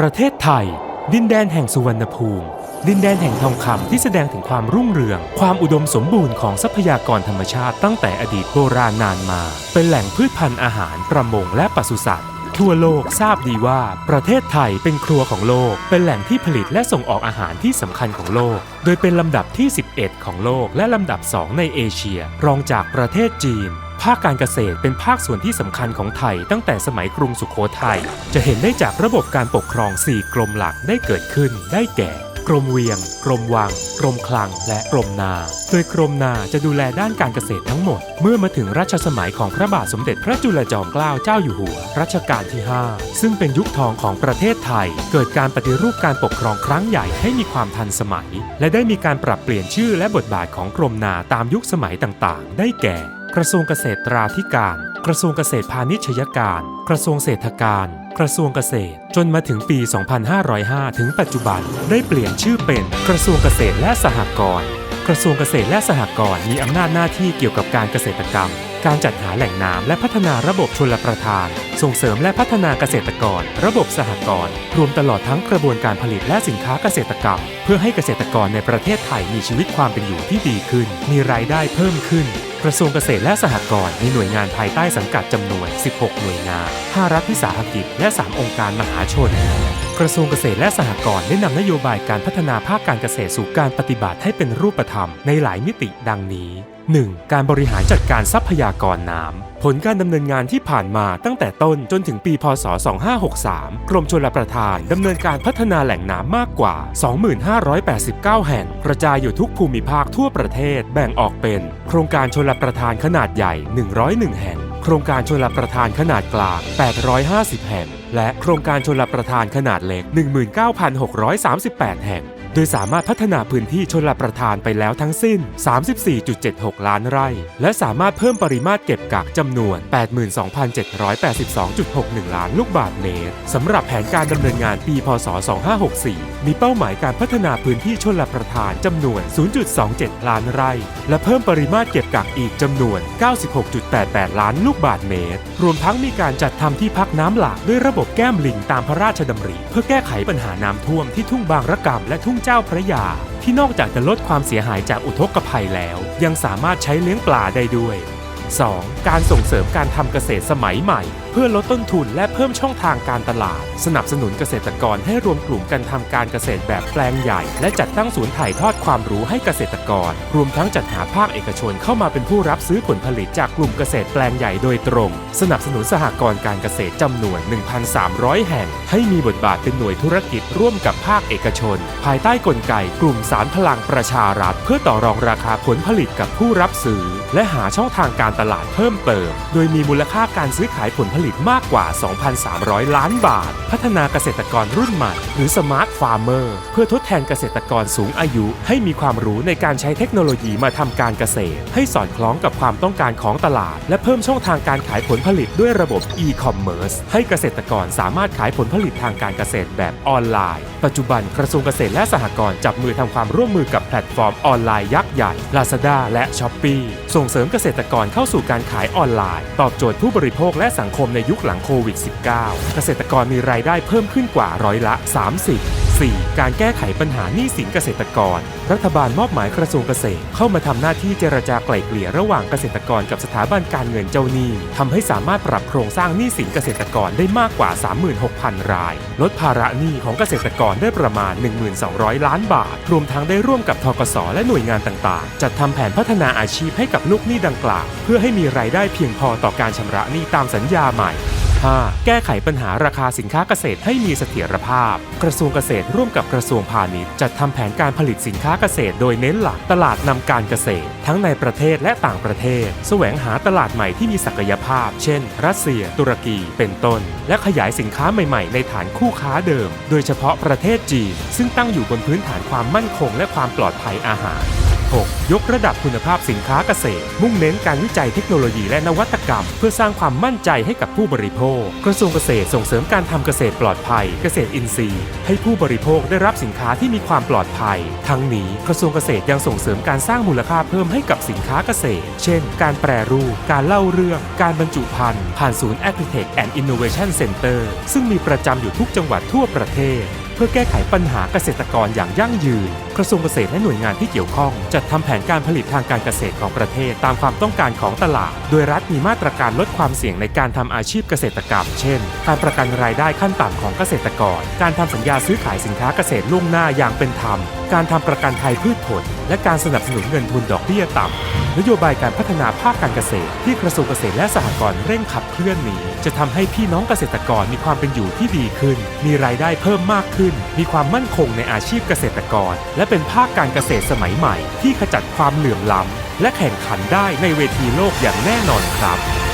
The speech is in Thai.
ประเทศไทย ดินแดนแห่งสุวรรณภูมิ ดินแดนแห่งทองคำที่แสดงถึงความรุ่งเรือง ความอุดมสมบูรณ์ของทรัพยากรธรรมชาติตั้งแต่อดีตโบราณนานมา เป็นแหล่งพืชพันธุ์อาหารประมงและปศุสัตว์ทั่วโลกทราบดีว่าประเทศไทยเป็นครัวของโลก เป็นแหล่งที่ผลิตและส่งออกอาหารที่สำคัญของโลก โดยเป็นลำดับที่ 11 ของโลกและลำดับ 2 ในเอเชีย รองจากประเทศจีน ภาคการเกษตรเป็นภาคส่วนที่สำคัญของไทยตั้งแต่สมัยกรุงสุขโขทัยจะเห็นได้จากระบบการปกครอง 4 กรมหลักได้เกิดขึ้น ได้แก่ กรมเวียง กรมวัง กรมคลัง และกรมนา โดยกรมนาจะดูแลด้านการเกษตรทั้งหมด เมื่อมาถึงรัชสมัยของพระบาทสมเด็จพระจุลจอมเกล้าเจ้าอยู่หัว รัชกาลที่ 5 ซึ่งเป็นยุคทองของประเทศไทย เกิดการปฏิรูปการปกครองครั้งใหญ่ให้มีความทันสมัย และได้มีการปรับเปลี่ยนชื่อและบทบาทของกรมนาตามยุคสมัยต่างๆ ได้แก่ กระทรวงเกษตรตราธิการ กระทรวงเกษตรพาณิชยการ กระทรวงเศรษฐการ กระทรวงเกษตร จนมาถึงปี 2505 ถึงปัจจุบัน ได้เปลี่ยนชื่อเป็นกระทรวงเกษตรและสหกรณ์ กระทรวงเกษตรและสหกรณ์มีอำนาจหน้าที่เกี่ยวกับการเกษตรกรรม การจัดหาแหล่งน้ำและพัฒนาระบบชลประทาน ส่งเสริมและพัฒนาเกษตรกร ระบบสหกรณ์รวมตลอดทั้งกระบวนการผลิตและสินค้าเกษตรกรรม เพื่อให้เกษตรกรในประเทศไทยมีชีวิตความเป็นอยู่ที่ดีขึ้น มีรายได้เพิ่มขึ้น กระทรวงเกษตรและสหกรณ์มีหน่วยงานภายใต้สังกัดจำนวน 16 หน่วยงาน 5 รัฐวิสาหกิจ และ 3 องค์การมหาชนกระทรวงเกษตรและสหกรณ์ได้นำนโยบายการพัฒนาภาคการเกษตรสู่การปฏิบัติให้เป็นรูปธรรมในหลายมิติดังนี้ 1. การบริหารจัดการทรัพยากรน้ำ ผลการดำเนินงานที่ผ่านมาตั้งแต่ต้นจนถึงปีพศ 2563 กรมชลประทานดำเนินการพัฒนาแหล่งน้ำมากกว่า 2589 แห่ง กระจายอยู่ทุกภูมิภาคทั่วประเทศแบ่งออกเป็น โครงการชลประทานขนาดใหญ่ 101 แห่ง โครงการชลประทานขนาดกลาง 850 แห่ง และโครงการชลประทานขนาดเล็ก 19,638 แห่ง โดยสามารถพัฒนาพื้นที่ชนลประทานไปแล้วทั้งสิ้น 34.76 ล้านไร่ และสามารถเพิ่มปริมาตรเก็บกักจำนวน 82,782.61 ล้านลูกบาศก์เมตรสำหรับแผนการดำเนินงานปี พศ 2564 มีเป้าหมายการพัฒนาพื้นที่ชนลประทานจำนวน 0.27 ล้านไร่ และเพิ่มปริมาตรเก็บกักอีกจำนวน 96. 1.88 ล้านลูกบาทเมตร รวมทั้งมีการจัดทำที่พักน้ำหลากด้วยระบบแก้มลิงตามพระราชดำริ เพื่อแก้ไขปัญหาน้ำท่วมที่ทุ่งบางระกำและทุ่งเจ้าพระยา ที่นอกจากจะลดความเสียหายจากอุทกภัยแล้ว ยังสามารถใช้เลี้ยงปลาได้ด้วย 2. การส่งเสริมการทำเกษตรสมัยใหม่ พื่อลดต้นทุนและเพิ่มช่องทางการตลาด สนับสนุนเกษตรกรให้รวมกลุ่มกันทำการเกษตรแบบแปลงใหญ่ และจัดตั้งศูนย์ถ่ายทอดความรู้ให้เกษตรกร รวมทั้งจัดหาภาคเอกชนเข้ามาเป็นผู้รับซื้อผลผลิตจากกลุ่มเกษตรแปลงใหญ่โดยตรง สนับสนุนสหกรณ์การเกษตรจำนวน 1,300 แห่ง ให้มีบทบาทเป็นหน่วยธุรกิจร่วมกับภาคเอกชน ภายใต้กลไกกลุ่มสารพลังประชารัฐ เพื่อต่อรองราคาผลผลิตกับผู้รับซื้อ และหาช่องทางการตลาดเพิ่มเติม โดยมีมูลค่าการซื้อขายผลผลิตมากกว่า 2,300 ล้านบาท พัฒนาเกษตรกรรุ่นใหม่ หรือสมาร์ทฟาร์มเมอร์เพื่อทดแทนเกษตรกรสูงอายุ ให้มีความรู้ในการใช้เทคโนโลยีมาทำการเกษตร ให้สอดคล้องกับความต้องการของตลาด และเพิ่มช่องทางการขายผลผลิตด้วยระบบ e-commerce ให้เกษตรกรสามารถขายผลผลิตทางการเกษตรแบบออนไลน์ ปัจจุบันกระทรวงเกษตรและสหกรณ์จับมือทำความร่วมมือกับแพลตฟอร์มออนไลน์ยักษ์ใหญ่ Lazada และ s h อ p e e ส่งเสริมเกษตรกรเข้าสู่การขายออนไลน์ ตอบโจทย์ผู้บริโภคและสังคมในยุคหลังโควิด -19 เกษตรกรมีรายได้เพิ่มขึ้นกว่าร้อยละ 30 4. การแก้ไขปัญหาหนี้สินเกษตรกร รัฐบาลมอบหมายกระทรวงเกษตร เข้ามาทำหน้าที่เจรจาไกล่เกลี่ยระหว่างเกษตรกรกับสถาบันการเงินเจ้าหนี้ทำให้สามารถปรับโครงสร้างหนี้สินเกษตรกรได้มากกว่า 36,000 ราย ลดภาระหนี้ของเกษตรกรได้ประมาณ 1,200 ล้านบาท รวมทั้งได้ร่วมกับทกสและหน่วยงานต่างๆ จัดทำแผนพัฒนาอาชีพให้กับลูกหนี้ดังกล่าว เพื่อให้มีรายได้เพียงพอต่อการชำระหนี้ตามสัญญาใหม่ 5. แก้ไขปัญหาราคาสินค้าเกษตรให้มีเสถียรภาพ กระทรวงเกษตรร่วมกับกระทรวงพาณิชย์จัดทำแผนการผลิตสินค้าเกษตร โดยเน้นหลักตลาดนำการเกษตร ทั้งในประเทศและต่างประเทศ แสวงหาตลาดใหม่ที่มีศักยภาพ เช่น รัสเซีย ตุรกี เป็นต้น และขยายสินค้าใหม่ๆ ในฐานคู่ค้าเดิม โดยเฉพาะประเทศจีน ซึ่งตั้งอยู่บนพื้นฐานความมั่นคงและความปลอดภัยอาหาร 6. 6ยกระดับคุณภาพสินค้าเกษตร มุ่งเน้นการวิจัยเทคโนโลยีและนวัตกรรม เพื่อสร้างความมั่นใจให้กับผู้บริโภค กระทรวงเกษตรส่งเสริมการทำเกษตรปลอดภัย เกษตรอินทรีย์ ให้ผู้บริโภคได้รับสินค้าที่มีความปลอดภัย ทั้งนี้กระทรวงเกษตรยังส่งเสริมการสร้างมูลค่าเพิ่มให้กับสินค้าเกษตร เช่น การแปรรูป การเล่าเรื่อง การบรรจุภัณฑ์ผ่านศูนย์ Agritech and Innovation Center ซึ่งมีประจำอยู่ทุกจังหวัดทั่วประเทศ เพื่อแก้ไขปัญหาเกษตรกรอย่างยั่งยืน กระทรวงเกษตรและหน่วยงานที่เกี่ยวข้อง จัดทำแผนการผลิตทางการเกษตรของประเทศ ตามความต้องการของตลาด โดยรัฐมีมาตรการลดความเสี่ยงในการทำอาชีพเกษตรกรรม เช่น การประกันรายได้ขั้นต่ำของเกษตรกร การทำสัญญาซื้อขายสินค้าเกษตรล่วงหน้าอย่างเป็นธรรม การทำประกันภัยพืชผล และการสนับสนุนเงินทุนดอกเบี้ยต่ำนโยบายการพัฒนาภาคการเกษตร ที่กระทรวงเกษตรและสหกรณ์เร่งขับเคลื่อนนี้ จะทำให้พี่น้องเกษตรกรมีความเป็นอยู่ที่ดีขึ้น มีรายได้เพิ่มมากขึ้น มีความมั่นคงในอาชีพเกษตรกร และเป็นภาคการเกษตรสมัยใหม่ที่ขจัดความเหลื่อมล้ำและแข่งขันได้ในเวทีโลกอย่างแน่นอนครับ